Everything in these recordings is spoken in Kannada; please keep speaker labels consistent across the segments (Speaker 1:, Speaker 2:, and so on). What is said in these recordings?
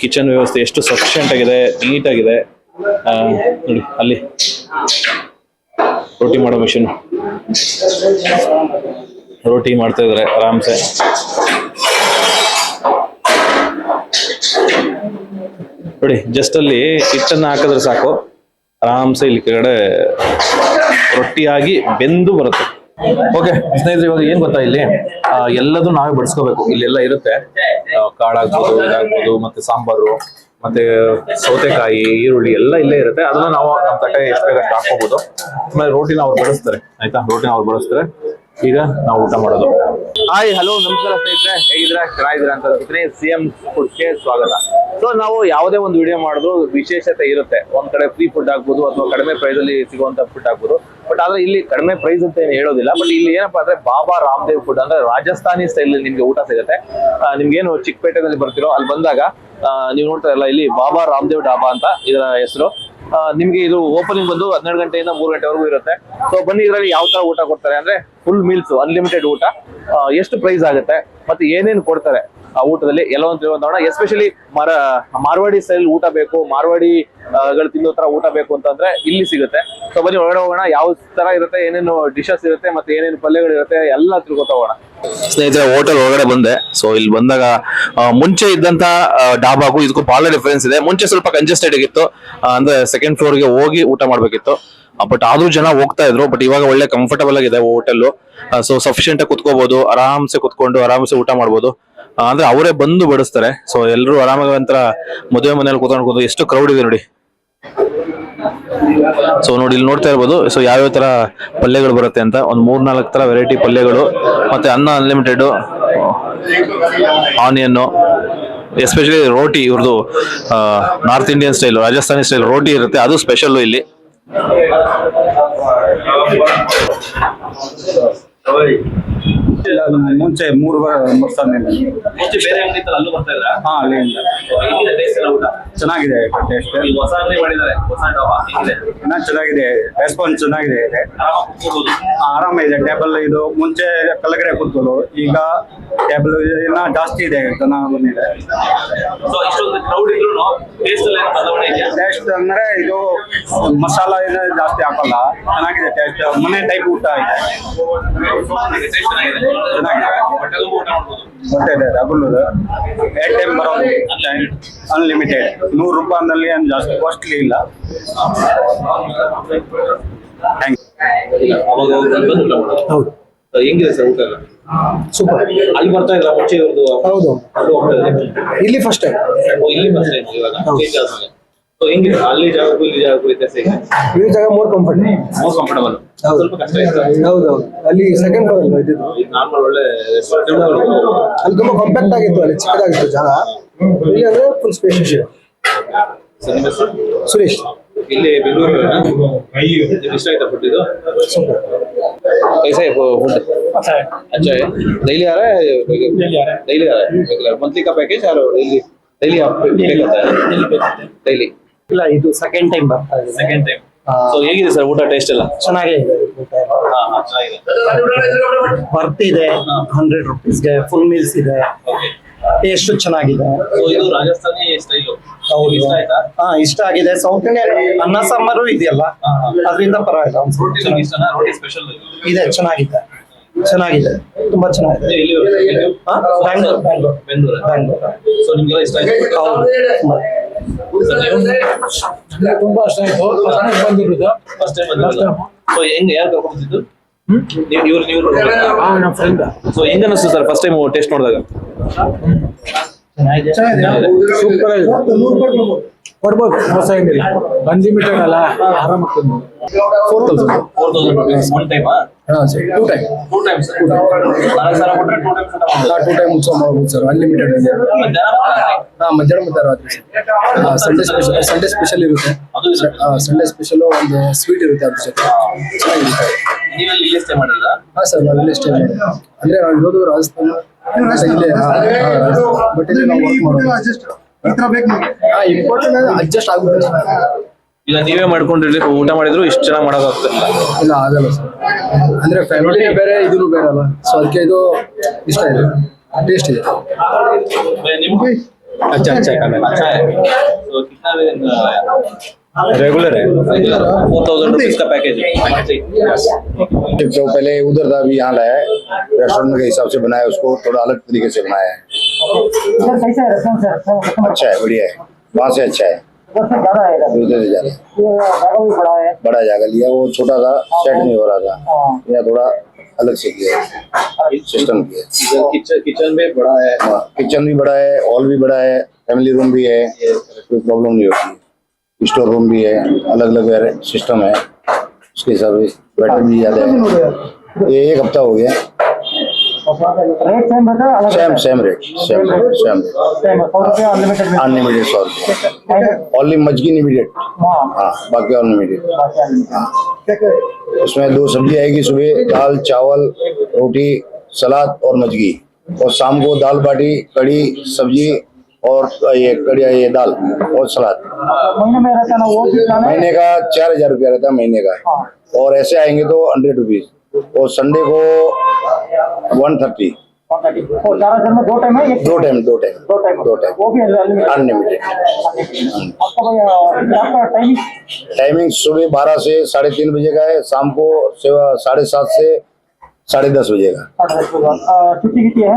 Speaker 1: ಕಿಚನ್ ವ್ಯವಸ್ಥೆ ಎಷ್ಟು ಸಫಿಷಿಯಂಟ್ ಆಗಿದೆ ನೀಟ್ ಆಗಿದೆ. ನೋಡಿ, ಅಲ್ಲಿ. ರೋಟಿ ಮಾಡೋ ಮಿಷಿನ್ ರೋಟಿ ಮಾಡ್ತಾ ಇದಾರೆ, ಆರಾಮ್ಸೆ. ನೋಡಿ ಜಸ್ಟ್ ಅಲ್ಲಿ ಹಿಟ್ಟನ್ನ ಹಾಕಿದ್ರೆ ಸಾಕು. ಆರಾಮ್ಸೆ ಇಲ್ಲಿ ಕೆಳಗಡೆ ರೊಟ್ಟಿಯಾಗಿ ಬೆಂದು ಬರುತ್ತೆ. ಓಕೆ ಸ್ನೇಹಿತರೆ, ಇವಾಗ ಏನ್ ಗೊತ್ತಾ ಇಲ್ಲಿ? ಎಲ್ಲದೂ ನಾವೇ ಬಡಿಸ್ಕೋಬೇಕು. ಇಲ್ಲೆಲ್ಲ ಇರುತ್ತೆ. ಕಾಳಾಗ್ಬೋದು, ಇದಾಗ್ಬೋದು, ಮತ್ತೆ ಸಾಂಬಾರು, ಮತ್ತೆ ಸೌತೆಕಾಯಿ, ಈರುಳ್ಳಿ ಎಲ್ಲ ಇಲ್ಲೇ ಇರುತ್ತೆ. ಅದನ್ನ ನಾವು ನಮ್ಮ ತಟ್ಟೆ ಎಷ್ಟು ಬೇಗ ಹಾಕೋಬಹುದು ಆಮೇಲೆ ರೋಟಿನ ಅವ್ರು ಬಳಸ್ತಾರೆ ಆಯ್ತಾ? ರೋಟಿನ ಅವ್ರು ಬಡಿಸ್ತಾರೆ. ಈಗ ನಾವು ಊಟ ಮಾಡೋದು. ಹಾಯ್ ಹಲೋ ನಮಸ್ಕಾರ ಸ್ನೇಹಿತರೆ. ಹೇಗಿದ್ರೆ ಚೆನ್ನಾಗಿದ್ರೆ ಅಂತ ಅನ್ಸುತ್ತೆ. ಸಿ ಎಂ ಫುಡ್ಗೆ ಸ್ವಾಗತ. ಸೊ ನಾವು ಯಾವುದೇ ಒಂದು ವಿಡಿಯೋ ಮಾಡಿದ್ರು ವಿಶೇಷತೆ ಇರುತ್ತೆ. ಒಂದ್ ಕಡೆ ಫ್ರೀ ಫುಡ್ ಆಗ್ಬೋದು ಅಥವಾ ಕಡಿಮೆ ಪ್ರೈಸ್ ಅಲ್ಲಿ ಸಿಗುವಂತ ಫುಡ್ ಆಗ್ಬೋದು. ಬಟ್ ಆದ್ರೆ ಇಲ್ಲಿ ಕಡಿಮೆ ಪ್ರೈಸ್ ಅಂತ ಏನು ಹೇಳೋದಿಲ್ಲ. ಬಟ್ ಇಲ್ಲಿ ಏನಪ್ಪಾ ಅಂದ್ರೆ ಬಾಬಾ ರಾಮದೇವ್ ಫುಡ್ ಅಂದ್ರೆ ರಾಜಸ್ಥಾನಿ ಸ್ಟೈಲ್ ನಿಮ್ಗೆ ಊಟ ಸಿಗುತ್ತೆ. ನಿಮ್ಗೇನು ಚಿಕ್ಕಪೇಟೆ ಬರ್ತಿರೋ, ಅಲ್ಲಿ ಬಂದಾಗ ನೀವು ನೋಡ್ತಾ ಇಲ್ಲ ಬಾಬಾ ರಾಮದೇವ್ ಡಾಬಾ ಅಂತ ಇದರ ಹೆಸರು. ನಿಮ್ಗೆ ಇದು ಓಪನಿಂಗ್ ಬಂದು ಹನ್ನೆರಡು ಗಂಟೆಯಿಂದ ಮೂರು ಗಂಟೆವರೆಗೂ ಇರುತ್ತೆ. ಸೊ ಬನ್ನಿ ಇದರಲ್ಲಿ ಯಾವ ತರ ಊಟ ಕೊಡ್ತಾರೆ ಅಂದ್ರೆ ಫುಲ್ ಮೀಲ್ಸ್ ಅನ್ಲಿಮಿಟೆಡ್ ಊಟ. ಎಷ್ಟು ಪ್ರೈಸ್ ಆಗುತ್ತೆ ಮತ್ತೆ ಏನೇನು ಕೊಡ್ತಾರೆ ಆ ಊಟದಲ್ಲಿ ಎಲ್ಲವನ್ನು ತಿಳ್ಕೊಂಡೋಣ ಎಸ್ಪೆಷಲಿ ಮರ, ಮಾರ್ವಾಡಿ ಸ್ಟೈಲ್ ಊಟ ಬೇಕು, ಮಾರ್ವಾಡಿ ಗಳು ತಿನ್ನೋ ತರ ಊಟ ಬೇಕು ಅಂತಂದ್ರೆ ಇಲ್ಲಿ ಸಿಗುತ್ತೆ. ಸೊ ಬನ್ನಿ ಒಳಗಡೆ ಹೋಗೋಣ, ಯಾವ ತರ ಇರುತ್ತೆ, ಏನೇನು ಡಿಶಸ್ ಇರುತ್ತೆ ಮತ್ತೆ ಏನೇನು ಪಲ್ಯಗಳು ಇರುತ್ತೆ ಎಲ್ಲ ತಿಳ್ಕೊತ ಹೋಗೋಣ. ಸ್ನೇಹಿತರೆ, ಹೋಟೆಲ್ ಒಳಗಡೆ ಬಂದೆ. ಸೊ ಇಲ್ಲಿ ಬಂದಾಗ ಮುಂಚೆ ಇದ್ದಂತ ಡಾಬಾಗೂ ಇದಕ್ಕೂ ಬಹಳ ಡಿಫರೆನ್ಸ್ ಇದೆ. ಮುಂಚೆ ಸ್ವಲ್ಪ ಕಂಜೆಸ್ಟೆಡ್ ಆಗಿತ್ತು. ಅಂದ್ರೆ ಸೆಕೆಂಡ್ ಫ್ಲೋರ್ಗೆ ಹೋಗಿ ಊಟ ಮಾಡ್ಬೇಕಿತ್ತು. ಬಟ್ ಆದ್ರೂ ಜನ ಹೋಗ್ತಾ ಇದ್ರು. ಬಟ್ ಇವಾಗ ಒಳ್ಳೆ ಕಂಫರ್ಟಬಲ್ ಆಗಿದೆ ಹೋಟೆಲ್ ಸೊ ಸಫಿಶಿಯಂಟ್ ಆಗಿ ಕುತ್ಕೋಬಹುದು ಆರಾಮ್ಸೆ ಕುತ್ಕೊಂಡು, ಆರಾಮ್ಸೆ ಊಟ ಮಾಡ್ಬೋದು. ಅಂದ್ರೆ ಅವರೇ ಬಂದು ಬಡಿಸ್ತಾರೆ. ಸೊ ಎಲ್ಲರೂ ಆರಾಮಾಗಿ ಒಂಥರ ಮದುವೆ ಮನೆಯಲ್ಲಿ ಕೂತ್ಕೊಂಡು ಎಷ್ಟು ಕ್ರೌಡ್ ಇದೆ ನೋಡಿ. ಸೊ ನೋಡಿ, ಇಲ್ಲಿ ನೋಡ್ತಾ ಇರ್ಬೋದು. ಸೊ ಯಾವ್ಯಾವ ತರ ಪಲ್ಯಗಳು ಬರುತ್ತೆ ಅಂತ. ಒಂದ್ ಮೂರ್ ನಾಲ್ಕು ತರ ವೆರೈಟಿ ಪಲ್ಯಗಳು. ಮತ್ತೆ ಅನ್ನ ಅನ್ಲಿಮಿಟೆಡ್ ಆನಿಯನ್ನು ಎಸ್ಪೆಷಲಿ ರೋಟಿ ಇವ್ರದ್ದು north Indian style Rajasthani style ರೋಟಿ ಇರುತ್ತೆ. ಅದು ಸ್ಪೆಷಲ್ಲು ಇಲ್ಲಿ.
Speaker 2: ಇಲ್ಲ ಅದು ಮುಂಚೆ ಮೂರು ವರ್ಷ ಹಾ ಅಲ್ಲಿಂದ ಚೆನ್ನಾಗಿದೆ ಟೇಸ್ಟ್ ಇನ್ನ ಚೆನ್ನಾಗಿದೆ. ರೆಸ್ಪಾನ್ಸ್ ಚೆನ್ನಾಗಿದೆ. ಇದೆ ಆರಾಮಿದೆ ಟೇಬಲ್ ಇದು. ಮುಂಚೆ ಕೆಳಗಡೆ ಕೂತ್ಕೊಳ್ಳು ಈಗ ಟೇಬಲ್ ಇನ್ನ ಜಾಸ್ತಿ ಇದೆ ಜನ ಬಂದಿದೆ.
Speaker 1: ಟೇಸ್ಟ್
Speaker 2: ಅಂದ್ರೆ ಇದು ಮಸಾಲ ಇದೆ ಜಾಸ್ತಿ ಹಾಕಲ್ಲ. ಚೆನ್ನಾಗಿದೆ ಟೇಸ್ಟ್ ಮನೆ ಟೈಪ್ ಊಟ ಇದೆ.
Speaker 1: ಚೆನ್ನಾಗಿದೆ
Speaker 2: ಇದೆ ಡಬಲ್ ಏಟ್ ಟೈಮ್ ಬರೋದು ಅನ್ಲಿಮಿಟೆಡ್ ನೂರು ರೂಪಾಯಿನಲ್ಲಿ ಏನು ಜಾಸ್ತಿ ಕಾಸ್ಟ್ಲಿ ಇಲ್ಲ. ಥ್ಯಾಂಕ್
Speaker 3: ಹೌದು.
Speaker 1: ಹೆಂಗಿದೆ ಸರ್ ಊಟ ಎಲ್ಲ?
Speaker 3: ಸೂಪರ್.
Speaker 1: ಅಲ್ಲಿ ಬರ್ತಾ ಇಲ್ಲ ಮುಂಚೆ ಇವ್ರದ್ದು
Speaker 3: ಹೌದು. ಇಲ್ಲಿ ಫಸ್ಟ್ ಟೈಮ್
Speaker 1: ಓ, ಇಲ್ಲಿ ಫಸ್ಟ್ ಟೈಮ್ ಇವಾಗ? ಆದ್ಮೇಲೆ. ಸೊ ಹೆಂಗಿದೆ ಅಲ್ಲಿ ಜಾಗಕ್ಕೂ ಇಲ್ಲಿ ಜಾಗಕ್ಕೂ ವ್ಯತ್ಯಾಸ ಇದೆ
Speaker 3: ಈ ಜಾಗ ಮೋರ್ ಕಂಫರ್ಟ್
Speaker 1: ಮೋರ್ ಕಂಫರ್ಟಬಲ್
Speaker 3: ಹೌದು.
Speaker 1: ಸ್ವಲ್ಪ ಕಷ್ಟ ಇದೆ
Speaker 3: ಹೌದು ಹೌದು ಅಲ್ಲಿ ಸೆಕೆಂಡ್ ಫ್ಲೋರ್ ಅಲ್ವಾ ಇದ್ದಿದ್ದು
Speaker 1: ಇದು ನಾರ್ಮಲ್ ಒಳ್ಳೆ ರೆಸ್ಟೋರೆಂಟ್
Speaker 3: ಅಲ್ಲಿ ತುಂಬಾ ಕಾಂಪ್ಯಾಕ್ಟ್ ಆಗಿತ್ತು ಅಲ್ಲಿ ಚಿಕ್ಕದಾಗಿತ್ತು ಜಾಗ ಇಲ್ಲಿ ಅಂದ್ರೆ ಫುಲ್ ಸ್ಪೇಷಿಯಸ್ ಇದೆ
Speaker 1: ಸರ್ ನಿಮ್ಮ ಹೆಸರು
Speaker 3: ಸುರೇಶ್
Speaker 1: ಇಲ್ಲಿ ಬೆಂಗಳೂರು ಇಷ್ಟ ಆಯ್ತಾ ಫುಡ್ ಇದು
Speaker 3: ಸೂಪರ್
Speaker 1: कैसा है वो फूड अच्छा है डेली आ रहा है डेली आ रहा है डेली आ रहा है रेगुलर मंथली का पैकेज और डेली डेली आप पे करता है डेली
Speaker 3: ಇಲ್ಲ ಇದು ಸೆಕೆಂಡ್ ಟೈಮ್ ಬರ್ತಾ ಇದೆ.
Speaker 1: Second
Speaker 3: time.
Speaker 1: ಸೊ ಹೇಗಿದೆ ಸರ್ ಊಟ ಟೇಸ್ಟ್ ಎಲ್ಲ?
Speaker 3: ಚೆನ್ನಾಗೇ ಇದೆ ಊಟ ಎಲ್ಲ.
Speaker 1: ಹಾ ಹಾ ಚೆನ್ನಾಗಿದೆ.
Speaker 3: ವರ್ತ್ ಇದೆ ಹಂಡ್ರೆಡ್ ರುಪೀಸ್ಗೆ ಫುಲ್ ಮೀಲ್ಸ್ ಇದೆ.
Speaker 1: ಎಷ್ಟು
Speaker 3: ಟೇಸ್ಟ್ ಚೆನ್ನಾಗಿದೆ.
Speaker 1: ಸೊ ಇದು ರಾಜಸ್ಥಾನಿ ಸ್ಟೈಲು
Speaker 3: ಹೌದು.
Speaker 1: ಇಷ್ಟ ಆಯ್ತಾ?
Speaker 3: ಹಾ ಇಷ್ಟ ಆಗಿದೆ. ಸೌತ್ ಇಂಡಿಯನ್ ಅನ್ನ ಸಾಂಬಾರು ಇದೆಯಲ್ಲ
Speaker 1: ಹಾ, ಹಾ.
Speaker 3: ಅದರಿಂದ ಪರವಾಗಿಲ್ಲ ಒಂದ್ ಸ್ವಲ್ಪ
Speaker 1: ರೋಟಿ ನಿಮ್ಗೆ ಇಷ್ಟನಾ? ರೋಟಿ ಸ್ಪೆಷಲ್
Speaker 3: ಇದೆ? ಚೆನ್ನಾಗಿದೆ. ಚೆನ್ನಾಗಿದೆ. ತುಂಬಾ ಚೆನ್ನಾಗಿದೆ? ಹಾ?
Speaker 1: ಬೆಂಗಳೂರು
Speaker 3: ಬ್ಯಾಂಗ್ಳೂರ್
Speaker 1: ಸೊ ನಿಮ್ಗೆಲ್ಲ ಇಷ್ಟ ಆಯ್ತು?
Speaker 3: ಹೌದು ತುಂಬಾ.
Speaker 4: ತುಂಬಾ ಅಷ್ಟ ಆಯ್ತು ಬಂದಿರೋದು
Speaker 1: ಫಸ್ಟ್ ಟೈಮ್ ಬಂದಿರೋದು ಸೊ ಹೆಂಗ್ ಯಾರು ಕರ್ಕೊಂಡಿದ್ದು ನೀವು ಇವ್ರು ನೀವು
Speaker 4: ಆ ನಮ್ಮ ಫ್ರೆಂಡ್
Speaker 1: ಸೊ ಹೆಂಗ ಅನಿಸ್ತು ಸರ್ ಫಸ್ಟ್ ಟೈಮ್ ಟೇಸ್ಟ್ ನೋಡಿದಾಗ?
Speaker 4: ಸೂಪರ್ ಆಗಿದೆ ಕೊಡ್ಬೋದು ಮೋಸ ಏನಿಲ್ಲ. ಅನ್ಲಿಮಿಟೆಡ್ ಅಲ್ಲ ಆರಾಮಾಗಿ ತಿನ್ಬೋದು four thousand
Speaker 1: four thousand rupees one time
Speaker 4: ಹಾಂ sir two time
Speaker 1: two times ನಾಲ್ಕು ಸಾವಿರ ಕೊಟ್ಟರೆ ಟೂ ಮಾಡ್ಬೋದು
Speaker 4: ಟೂ ಟೈಮ್ ಉತ್ಸವ ಮಾಡ್ಬೋದು ಸರ್ ಅನ್ಲಿಮಿಟೆಡ್ ಇದೆ
Speaker 1: ಮಧ್ಯಾಹ್ನ
Speaker 4: ಹಾಂ ಮಧ್ಯಾಹ್ನ ಮತ್ತೆ ರಾತ್ರಿ. ಸಂಡೇ ಸ್ಪೆಷಲ್ ಸಂಡೇ ಸ್ಪೆಷಲ್ ಇರುತ್ತೆ. ಸಂಡೇ ಸ್ಪೆಷಲ್ ಒಂದು ಸ್ವೀಟ್ ಇರುತ್ತೆ ಅದ್ರ ಜೊತೆ ಚೆನ್ನಾಗಿರುತ್ತೆ.
Speaker 1: ನೀವೆಲ್ಲಿ ಇಲ್ಲಿ ಸ್ಟೇ ಮಾಡಿದ್ರಾ
Speaker 4: ಹಾಂ ಸರ್ ನಾವು ಇಲ್ಲೇ ಸ್ಟೇ ಮಾಡಿದ್ವಿ ಅಂದರೆ ನಾವು ಇರೋದು ರಾಜಸ್ಥಾನ. ಇಲ್ಲೇ ಬಟ್ ಇಲ್ಲಿ ನಾವು ವರ್ಕ್ ಮಾಡೋದು. ಅಡ್ಜಸ್ಟ್ ಆಗುತ್ತೆ
Speaker 1: ಈಗ ನೀವೇ ಮಾಡ್ಕೊಂಡಿರ್ಲಿ ಊಟ ಮಾಡಿದ್ರು ಇಷ್ಟು ಚೆನ್ನಾಗಿ ಮಾಡೋದಾಗ್ತದೆ
Speaker 4: ಇಲ್ಲ ಆಗಲ್ಲ ಸರ್. ಅಂದ್ರೆ ಫ್ಯಾಮಿಲಿ ಬೇರೆ ಇದೂ ಬೇರೆ ಅಲ್ಲ ಸೊ ಅದಕ್ಕೆ ಇದು ಇಷ್ಟ ಇದೆ. ಟೇಸ್ಟ್ ಇದೆ.
Speaker 1: ನಿಮ್ಗೆ
Speaker 4: ಅಚ್ಚ ಅಚ್ಚ
Speaker 1: ಅಚ್ಚ. है।
Speaker 2: रेगुलर है।
Speaker 1: फोर थाउज़ेंड रुपीज़ का पैकेज
Speaker 5: तो पहले उधर था अभी यहाँ लाया है। रेस्टोरेंट के हिसाब से बनाया उसको थोड़ा अलग तरीके से बनाया है।
Speaker 6: इधर कैसा है रेस्टोरेंट से रेस्टोरेंट
Speaker 5: अच्छा है बढ़िया है। वहाँ से अच्छा है।
Speaker 6: उधर से ज़्यादा है इधर
Speaker 5: उधर से ज़्यादा।
Speaker 6: ये जगह भी बड़ा है।
Speaker 5: बड़ा जगह लिया वो छोटा था सेट नहीं हो रहा था।
Speaker 6: हाँ।
Speaker 5: यहाँ थोड़ा अलग से किया है। सिस्टम किया है।
Speaker 1: किचन किचन में बड़ा है।
Speaker 5: हाँ, किचन भी बड़ा है हॉल भी बड़ा है फैमिली रूम भी है। कोई प्रॉब्लम नहीं होती। स्टोर रूम भी है अलग अलग सिस्टम है उसके हिसाब से बैटर भी ज़्यादा है। ये एक हफ़्ता हो गया।
Speaker 6: सेम है
Speaker 5: same rate same rate same rate
Speaker 6: unlimited सौ रुपये
Speaker 5: ओनली मजगी लिमिटेड
Speaker 6: हाँ।
Speaker 5: हाँ बाकी अनलिमिटेड
Speaker 3: क्या
Speaker 5: उसमें दो सब्ज़ी आएगी सुबह दाल चावल रोटी सलाद और मजगी। और शाम को दाल बाटी कड़ी सब्ज़ी और ये कड़िया ये दाल और सलाद।
Speaker 6: महीने में रहता ना वो है
Speaker 5: महीने का चार हज़ार रुपया रहता है महीने का। और ऐसे आएँगे तो हंड्रेड रुपीज़ और संडे को वन थर्टी
Speaker 6: दो टाइम
Speaker 5: दो टाइम दो टाइम
Speaker 6: दो टाइम
Speaker 5: दो
Speaker 6: वो भी अनलिमिटेड टाइमिंग
Speaker 5: टाइमिंग सुबह बारह से साढ़े तीन बजे का है शाम को सेवा साढ़े सात से साढ़े दस बजे का।
Speaker 6: छुट्टी कितनी है?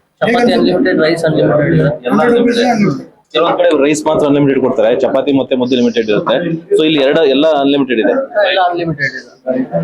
Speaker 7: ಚಪಾತಿ ಅನ್ಲಿಮಿಟೆಡ್ ರೈಸ್ ಅನ್ಲಿಮಿಟೆಡ್ ಇದೆ
Speaker 1: ಎಲ್ಲ unlimited. ಕೆಲವೊಂದ್ ಕಡೆ ರೈಸ್ ಮಾತ್ರ ಅನ್ಲಿಮಿಟೆಡ್ ಕೊಡ್ತಾರೆ. ಚಪಾತಿ ಮತ್ತೆ ಮುದ್ದೆ ಲಿಮಿಟೆಡ್ ಇರುತ್ತೆ. ಸೊ ಇಲ್ಲಿ ಎರಡು ಎಲ್ಲ ಅನ್ಲಿಮಿಟೆಡ್ ಇದೆ.
Speaker 7: ಎಲ್ಲ ಅನ್ಲಿಮಿಟೆಡ್ ಇದೆ.